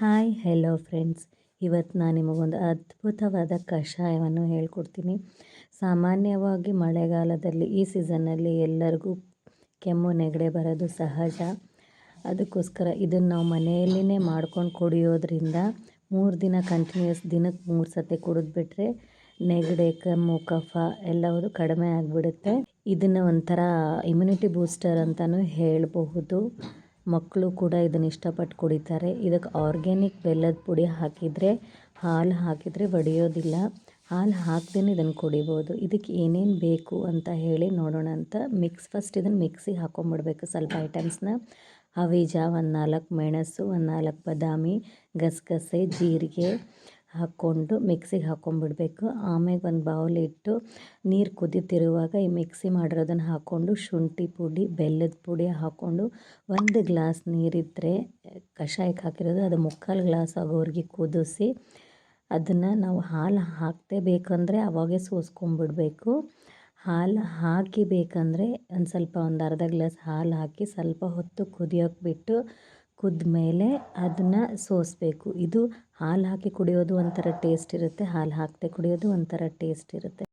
Hi hello friends ಇವತ್ತು ನಾನು ನಿಮಗೊಂದು ಅದ್ಭುತವಾದ ಕಷಾಯವನ್ನು ಹೇಳ್ಕೊಡ್ತೀನಿ. ಸಾಮಾನ್ಯವಾಗಿ ಮಳೆಗಾಲದಲ್ಲಿ ಈ ಸೀಸನ್ನಲ್ಲಿ ಎಲ್ಲರಿಗೂ ಕೆಮ್ಮು, ನೆಗಡೆ ಬರೋದು ಸಹಜ. ಅದಕ್ಕೋಸ್ಕರ ಇದನ್ನು ನಾವು ಮನೆಯಲ್ಲಿನೇ ಮಾಡ್ಕೊಂಡು ಕುಡಿಯೋದ್ರಿಂದ ಮೂರು ದಿನ ಕಂಟಿನ್ಯೂಸ್ ದಿನಕ್ಕೆ ಮೂರು ಸತಿ ಕುಡಿದ್ಬಿಟ್ರೆ ನೆಗಡೆ, ಕೆಮ್ಮು, ಕಫ ಎಲ್ಲವೂ ಕಡಿಮೆ ಆಗಿಬಿಡುತ್ತೆ. ಇದನ್ನು ಒಂಥರ ಇಮ್ಯುನಿಟಿ ಬೂಸ್ಟರ್ ಅಂತಲೂ ಹೇಳಬಹುದು. ಮಕ್ಕಳು ಕೂಡ ಇದನ್ನು ಇಷ್ಟಪಟ್ಟು ಕುಡಿತಾರೆ. ಇದಕ್ಕೆ ಆರ್ಗ್ಯಾನಿಕ್ ಬೆಲ್ಲದ ಪುಡಿ ಹಾಕಿದರೆ, ಹಾಲು ಹಾಕಿದರೆ ಒಡೆಯೋದಿಲ್ಲ ಹಾಲು ಹಾಕ್ದೇ ಇದನ್ನು ಕುಡಿಬೋದು. ಇದಕ್ಕೆ ಏನೇನು ಬೇಕು ಅಂತ ಹೇಳಿ ನೋಡೋಣ ಅಂತ ಮಿಕ್ಸ್ ಫಸ್ಟ್ ಇದನ್ನು ಮಿಕ್ಸಿಗೆ ಹಾಕೊಂಬಿಡ್ಬೇಕು ಸ್ವಲ್ಪ ಐಟಮ್ಸ್ನ ಹವೀಜ ಒಂದು ನಾಲ್ಕು ಮೆಣಸು, ಒಂದು ನಾಲ್ಕು ಬಾದಾಮಿ, ಗಸಗಸೆ, ಜೀರಿಗೆ. ಹಾಕ್ಕೊಂಡು ಮಿಕ್ಸಿಗೆ ಹಾಕ್ಕೊಂಡ್ಬಿಡ್ಬೇಕು ಆಮೇಲೆ ಒಂದು ಬೌಲ್ ಇಟ್ಟು ನೀರು ಕುದೀತಿರುವಾಗ ಈ ಮಿಕ್ಸಿ ಮಾಡಿರೋದನ್ನು ಹಾಕ್ಕೊಂಡು ಶುಂಠಿ ಪುಡಿ, ಬೆಲ್ಲದ ಪುಡಿ ಹಾಕ್ಕೊಂಡು ಒಂದು ಗ್ಲಾಸ್ ನೀರಿದ್ದರೆ ಕಷಾಯಕ್ಕೆ ಹಾಕಿರೋದು. ಅದು ಮುಕ್ಕಾಲು ಗ್ಲಾಸ್ ಆಗೋರಿಗೆ ಕುದಿಸಿ ಅದನ್ನು ನಾವು ಹಾಲು ಹಾಕದೇ ಬೇಕಂದರೆ ಅವಾಗೆ ಸೋಸ್ಕೊಂಡ್ಬಿಡ್ಬೇಕು ಹಾಲು ಹಾಕಿ ಬೇಕಂದರೆ ಒಂದು ಸ್ವಲ್ಪ ಒಂದು ಅರ್ಧ ಗ್ಲಾಸ್ ಹಾಲು ಹಾಕಿ ಸ್ವಲ್ಪ ಹೊತ್ತು ಕುದಿಯೋಕೆ ಬಿಟ್ಟು ಕುದ್ಮೇಲೆ ಅದನ್ನು ಸೋಸಬೇಕು. ಇದು ಹಾಲು ಹಾಕಿ ಕುಡಿಯೋದು ಒಂಥರ ಟೇಸ್ಟ್ ಇರುತ್ತೆ, ಹಾಲು ಹಾಕದೆ ಕುಡಿಯೋದು ಒಂಥರ ಟೇಸ್ಟ್ ಇರುತ್ತೆ.